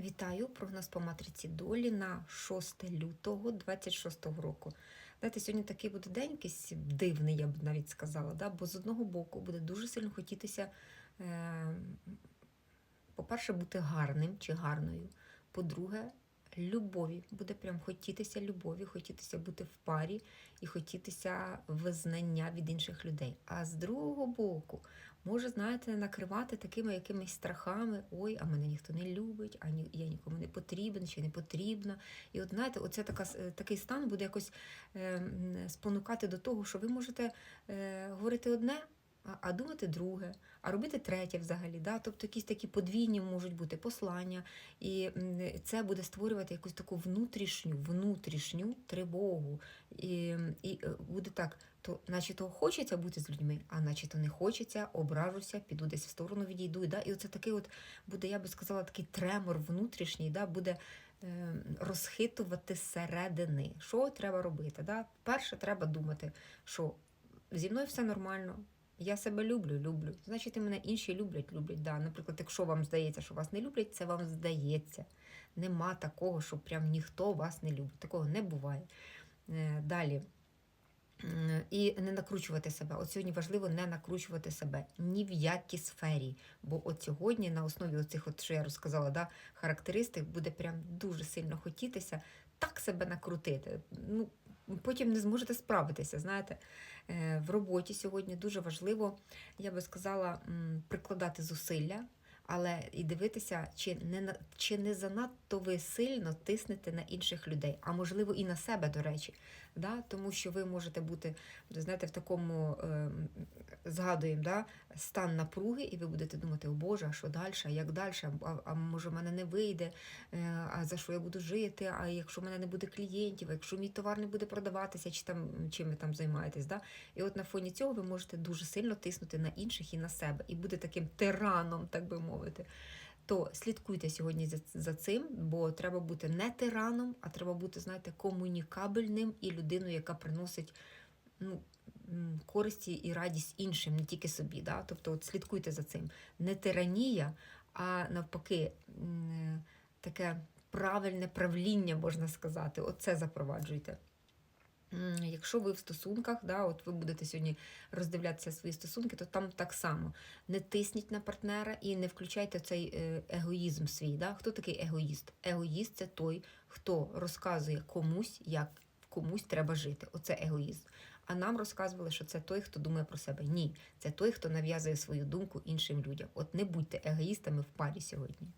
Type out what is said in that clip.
Вітаю! Прогноз по матриці долі на 6 лютого 26 року. Знаєте, сьогодні такий буде день якийсь дивний, я б навіть сказала. Да? Бо з одного боку буде дуже сильно хотітися, е, по-перше, бути гарним чи гарною. По-друге, любові. Буде прям хотітися любові, хотітися бути в парі і хотітися визнання від інших людей. А з другого боку, може, знаєте, накривати такими якимись страхами: ой, а мене ніхто не любить, а ні, я нікому не потрібен чи не потрібна. І от знаєте, оце така, такий стан буде якось е, спонукати до того, що ви можете е, говорити одне. А, думати друге, а робити третє взагалі. Да? Тобто якісь такі подвійні можуть бути послання, і це буде створювати якусь таку внутрішню, внутрішню тривогу. І, і е, буде так, то наче то хочеться бути з людьми, а наче то не хочеться, ображуся, піду десь в сторону відійду. Да? І оце такий от буде, я би сказала, такий тремор внутрішній, да? буде е, розхитувати зсередини. Що треба робити? Да? Перше, треба думати, що зі мною все нормально. Я себе люблю, люблю. Значить, і мене інші люблять, люблять. Да. Наприклад, якщо вам здається, що вас не люблять, це вам здається. Нема такого, що прям ніхто вас не любить. Такого не буває. Е, Далі. І не накручувати себе. От сьогодні важливо не накручувати себе ні в якій сфері. Бо от сьогодні на основі оцих, от, що я розказала, да, характеристик буде прям дуже сильно хотітися так себе накрутити. Ну, потім не зможете справитися. Знаєте, Е, в роботі сьогодні дуже важливо, я би сказала, прикладати зусилля. Але і дивитися, чи не на- чи не занадто ви сильно тиснете на інших людей, а можливо і на себе, до речі, да? тому що ви можете бути, знаєте, в такому е, згадуємо, да? стан напруги, і ви будете думати, о Боже, а що далі, як далі, а, а може в мене не вийде, е, а за що я буду жити, а якщо в мене не буде клієнтів, а якщо мій товар не буде продаватися, чи там чим ви там займаєтесь. Да? І от на фоні цього ви можете дуже сильно тиснути на інших і на себе, і бути таким тираном, так би мовити. То слідкуйте сьогодні за, цим, бо треба бути не тираном, а треба бути, знаєте, комунікабельним і людиною, яка приносить ну, користі і радість іншим, не тільки собі. Да? Тобто от слідкуйте за цим. Не тиранія, а навпаки, таке правильне правління, можна сказати. Оце запроваджуйте. Якщо ви в стосунках, да, от ви будете сьогодні роздивлятися свої стосунки, то там так само не тисніть на партнера і не включайте цей е, егоїзм свій. Да? Хто такий егоїст? Егоїст це той, хто розказує комусь, як комусь треба жити. Оце егоїзм. А нам розказували, що це той, хто думає про себе. Ні, це той, хто нав'язує свою думку іншим людям. От не будьте егоїстами в парі сьогодні.